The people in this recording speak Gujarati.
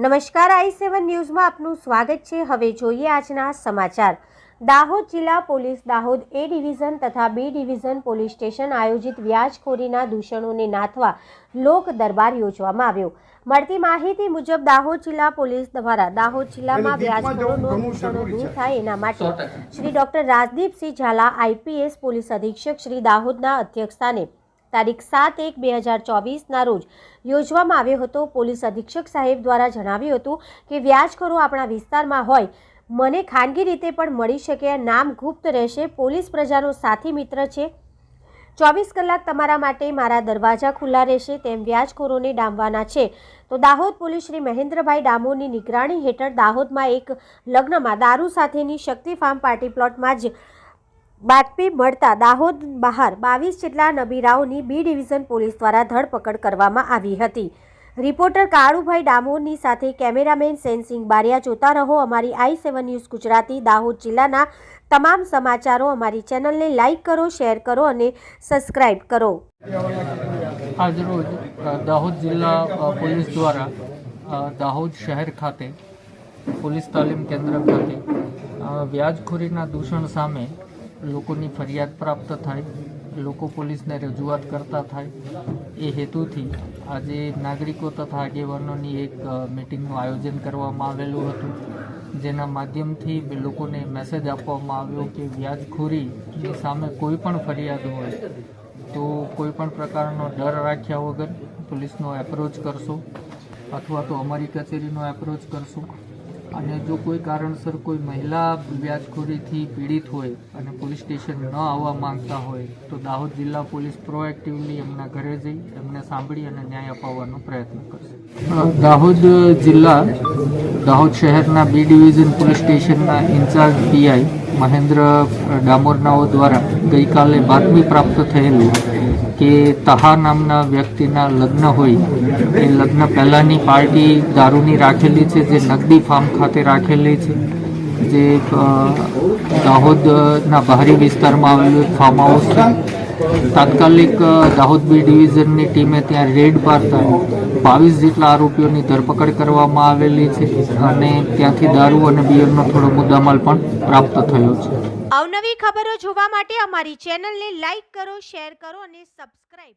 નમસ્કાર આઈ સેવન ન્યૂઝમાં આપનું સ્વાગત છે. હવે જોઈએ આજના સમાચાર. દાહોદ જિલ્લા પોલીસ દાહોદ એ ડિવિઝન તથા બી ડિવિઝન પોલીસ સ્ટેશન આયોજિત વ્યાજખોરીના દૂષણોને નાથવા લોક દરબાર યોજવામાં આવ્યો. મળતી માહિતી મુજબ દાહોદ જિલ્લા પોલીસ દ્વારા દાહોદ જિલ્લામાં વ્યાજખોરોનો દૂષણો દૂર થાય એના માટે Shri doctor Rajdeepsinh Zala IPS police અધિક્ષક શ્રી દાહોદના અધ્યક્ષસ્થાને તારીખ સાત એક બે હજાર ચોવીસના રોજ યોજવામાં આવ્યો હતો. પોલીસ અધિક્ષક સાહેબ દ્વારા જણાવ્યું હતું કે વ્યાજખોરો આપણા વિસ્તારમાં હોય, મને ખાનગી રીતે પણ મળી શકે નામ ગુપ્ત રહેશે, પોલીસ પ્રજાનો સાથી મિત્ર છે. ચોવીસ કલાક તમારા માટે મારા દરવાજા ખુલ્લા રહેશે, તેમ વ્યાજખોરોને ડામવાના છે. તો દાહોદ પોલીસ શ્રી મહેન્દ્રભાઈ ડામોરની નિગરાણી હેઠળ દાહોદમાં એક લગ્નમાં દારૂ સાથેની શક્તિ ફાર્મ પાર્ટી પ્લોટમાં જ બાતમી મળતા દાહોદ બહાર બાવીસ જેટલા નબીરાઓની બી ડિવિઝન પોલીસ દ્વારા ધરપકડ કરવામાં આવી હતી. રિપોર્ટર કાળુભાઈ ડામોરની સાથે કેમેરામેન સેનસિંગ બારિયા જોતા રહો. અમારી I seven news Gujarati, Dahod જિલ્લાના તમામ સમાચારો અમારી ચેનલને લાઇક કરો, શેર કરો અને સબસ્ક્રાઇબ કરો. આજરોજ દાહોદ જિલ્લા પોલીસ દ્વારા દાહોદ શહેર ખાતે, પોલીસ તાલીમ કેન્દ્ર ખાતે વ્યાજખોરીના દૂષણ સામે લોકોની ફરિયાદ પ્રાપ્ત થાય, લોકો પોલીસને રજૂઆત કરતા થાય, એ હેતુથી આજે નાગરિકો તથા આગેવાનોની એક મિટિંગનું આયોજન કરવામાં આવેલું હતું, જેના માધ્યમથી લોકોને મેસેજ આપવામાં આવ્યો કે વ્યાજખોરીની સામે કોઈ પણ ફરિયાદ હોય, તો કોઈ પણ પ્રકારનો ડર રાખ્યા વગર પોલીસનો એપ્રોચ કરશો, અથવા તો અમારી કચેરીનો એપ્રોચ કરશો. અને જો કોઈ કારણસર કોઈ મહિલા વ્યાજખોરીથી પીડિત હોય અને પોલીસ સ્ટેશન ન આવવા માંગતા હોય, તો દાહોદ જિલ્લા પોલીસ પ્રોએક્ટિવલી એમના ઘરે જઈ એમને સાંભળી અને ન્યાય અપાવવાનો પ્રયત્ન કરશે. દાહોદ જિલ્લા દાહોદ શહેરના બી ડિવિઝન પોલીસ સ્ટેશનના ઇન્ચાર્જ પીઆઈ મહેન્દ્ર ડામોરનાઓ દ્વારા ગઈકાલે બાતમી પ્રાપ્ત થયેલી કે તહા નામના વ્યક્તિના લગ્ન હોય. એ લગ્ન પહેલાંની પાર્ટી દારૂની રાખેલી છે, જે નગદી ફાર્મ ખાતે રાખેલી છે, જે દાહોદના બહારી વિસ્તારમાં આવેલું ફાર્મ હાઉસ છે. તાત્કાલિક દાહોદ બી ડિવિઝનની ટીમે ત્યાં રેડ પાડતા બાવીસ જેટલા આરોપીઓની ધરપકડ કરવામાં આવેલી છે અને ત્યાંથી દારૂ અને બિયરનો થોડો મુદ્દામાલ પણ પ્રાપ્ત થયો છે. અવનવી ખબરો જોવા માટે અમારી ચેનલને લાઈક કરો, શેર કરો અને સબસ્ક્રાઇબ